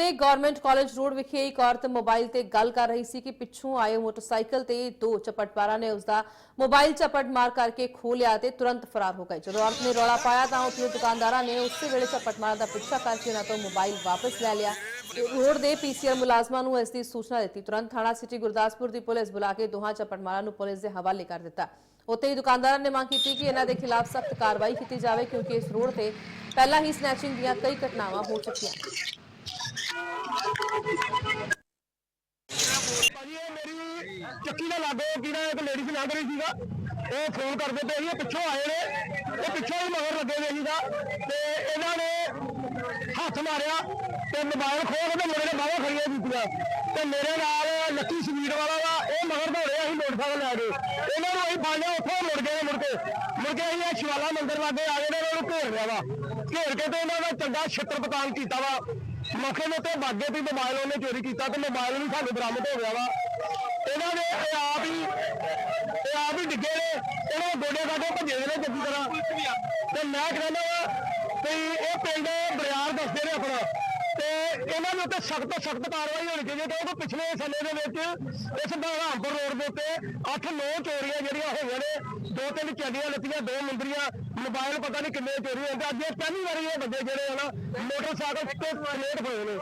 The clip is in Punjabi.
ਦੇ ਗਵਰਨਮੈਂਟ ਕਾਲਜ ਰੋਡ ਵਿਖੇ ਇੱਕ ਔਰਤ ਮੋਬਾਈਲ ਤੇ ਗੱਲ ਕਰ ਰਹੀ ਸੀ ਕਿ ਪਿੱਛੋਂ ਆਏ ਮੋਟਰਸਾਈਕਲ ਤੇ ਦੋ ਚਪਟਮਾਰਾਂ ਨੇ ਉਸ ਦਾ ਮੋਬਾਈਲ ਚਪਟ ਮਾਰ ਕਰਕੇ ਖੋਹ ਲਿਆ ਤੇ ਤੁਰੰਤ ਫਰਾਰ ਹੋ ਗਏ। ਜਦੋਂ ਔਰਤ ਨੇ ਰੌਲਾ ਪਾਇਆ ਤਾਂ ਉੱਥੇ ਦੁਕਾਨਦਾਰਾਂ ਨੇ ਉਸੇ ਵੇਲੇ ਚਪਟਮਾਰਾਂ ਦਾ ਪਿੱਛਾ ਕਰਕੇ ਉਹਨਾਂ ਤੋਂ ਮੋਬਾਈਲ ਵਾਪਸ ਲੈ ਲਿਆ। ਰੋਡ ਦੇ ਪੀਸੀਆਰ ਮੁਲਾਜ਼ਮਾਂ ਨੂੰ ਇਸ ਦੀ ਸੂਚਨਾ ਦਿੱਤੀ। ਤੁਰੰਤ ਥਾਣਾ ਸਿਟੀ ਗੁਰਦਾਸਪੁਰ ਦੀ ਪੁਲਿਸ ਬੁਲਾ ਕੇ ਦੋਹਾਂ ਚਪਟਮਾਰਾਂ ਨੂੰ ਪੁਲਿਸ ਦੇ ਹਵਾਲੇ ਕਰ ਦਿੱਤਾ। ਉੱਥੇ ਹੀ ਦੁਕਾਨਦਾਰਾਂ ਨੇ ਮੰਗ ਕੀਤੀ ਕਿ ਇਹਨਾਂ ਦੇ ਖਿਲਾਫ ਸਖਤ ਕਾਰਵਾਈ ਕੀਤੀ ਜਾਵੇ ਕਿਉਂਕਿ ਇਸ ਰੋਡ ਤੇ ਪਹਿਲਾਂ ਹੀ ਸਨੈਚਿੰਗ ਦੀਆਂ ਕਈ ਘਟਨਾਵਾਂ ਹੋ ਚੁੱਕੀਆਂ ਭਾਜੀ, ਇਹ ਮੇਰੀ ਚੱਕੀ ਦਾ ਲਾਗੋ ਕਿਹੜਾ ਇੱਕ ਲੇਡੀਜ਼ ਲੰਘ ਰਹੀ ਸੀਗਾ। ਉਹ ਫੋਨ ਕਰਦੇ ਪਏ ਸੀ, ਇਹ ਪਿੱਛੋਂ ਆਏ ਨੇ। ਇਹ ਪਿੱਛੋਂ ਹੀ ਮਗਰ ਲੱਗੇ ਹੋਏ ਸੀਗਾ। ਤੇ ਇਹਨਾਂ ਨੇ ਹੱਥ ਮਾਰਿਆ ਤੇ ਮੋਬਾਈਲ ਖੋਹ ਕੇ ਮੇਰੇ ਬਾਹਾਂ ਖੜੀਆਂ ਕੀਤੀਆਂ। ਤੇ ਮੇਰੇ ਨਾਲ ਲੱਕੀ ਸਵੀਟ ਵਾਲਾ ਵਾ ਇਹ ਮਗਰ ਦੌੜਿਆ ਸੀ ਮੋਟਰਸਾਈਕਲ ਲੈ ਕੇ। ਇਹਨਾਂ ਨੂੰ ਅਸੀਂ ਫੜ ਲਿਆ ਉੱਥੋਂ ਮੁੜ ਗਏ ਮੁੜ ਕੇ। ਮੁੜ ਕੇ ਅਸੀਂ ਇਹ ਸ਼ਿਵਾਲਾ ਮੰਦਿਰ ਲਾਗੇ ਆ ਗਏ ਨੇ ਇਹਨਾਂ ਨੂੰ ਘੇਰ ਲਿਆ ਵਾ। ਘੇਰ ਕੇ ਤੇ ਇਹਨਾਂ ਦਾ ਚੰਗਾ ਛਿੱਤਰ ਪਤਾਨ ਕੀਤਾ ਵਾ। ਮੌਕੇ ਦੇ ਉੱਤੇ ਬਾਗੇ ਤੇ ਮੋਬਾਈਲ ਉਹਨੇ ਚੋਰੀ ਕੀਤਾ ਤੇ ਮੋਬਾਈਲ ਵੀ ਸਾਨੂੰ ਬਰਾਮਦ ਹੋ ਗਿਆ ਵਾ। ਇਹਨਾਂ ਨੇ ਇਹ ਆਪ ਹੀ ਇਹ ਆਪ ਹੀ ਡਿੱਗੇ ਨੇ। ਇਹਨਾਂ ਦੇ ਗੋਡੇ ਗਾਡੇ ਭੱਜੇ ਦੇ ਨੇ ਚੰਗੀ ਤਰ੍ਹਾਂ। ਤੇ ਮੈਂ ਕਹਿੰਦਾ ਵਾ ਵੀ ਇਹ ਪਿੰਡ ਬਰਿਆਰ ਦੱਸਦੇ ਨੇ ਆਪਣਾ। ਤੇ ਇਹਨਾਂ ਦੇ ਉੱਤੇ ਸਖਤ ਸਖਤ ਕਾਰਵਾਈ ਹੋਣੀ ਚਾਹੀਦੀ ਹੈ ਕਿਉਂਕਿ ਪਿਛਲੇ ਸਮੇਂ ਦੇ ਵਿੱਚ ਇਸ ਬਹਾਮਪੁਰ ਰੋਡ ਦੇ ਉੱਤੇ 8-9 ਚੋਰੀਆਂ ਜਿਹੜੀਆਂ ਹੋਈਆਂ ਨੇ ਦੋ ਤਿੰਨ ਚੱਲੀਆਂ ਲੱਤੀਆਂ ਦੋ ਮੁੰਦਰੀਆਂ, ਮੋਬਾਈਲ ਪਤਾ ਨਹੀਂ ਕਿੰਨੇ ਚੋਰੀ ਹੁੰਦੇ ਅੱਜ ਇਹ ਪਹਿਲੀ ਵਾਰੀ ਇਹ ਬੰਦੇ ਜਿਹੜੇ ਆ ਨਾ, ਮੋਟਰਸਾਈਕਲ ਤੇ ਪਲੇਟ ਹੋਏ ਨੇ।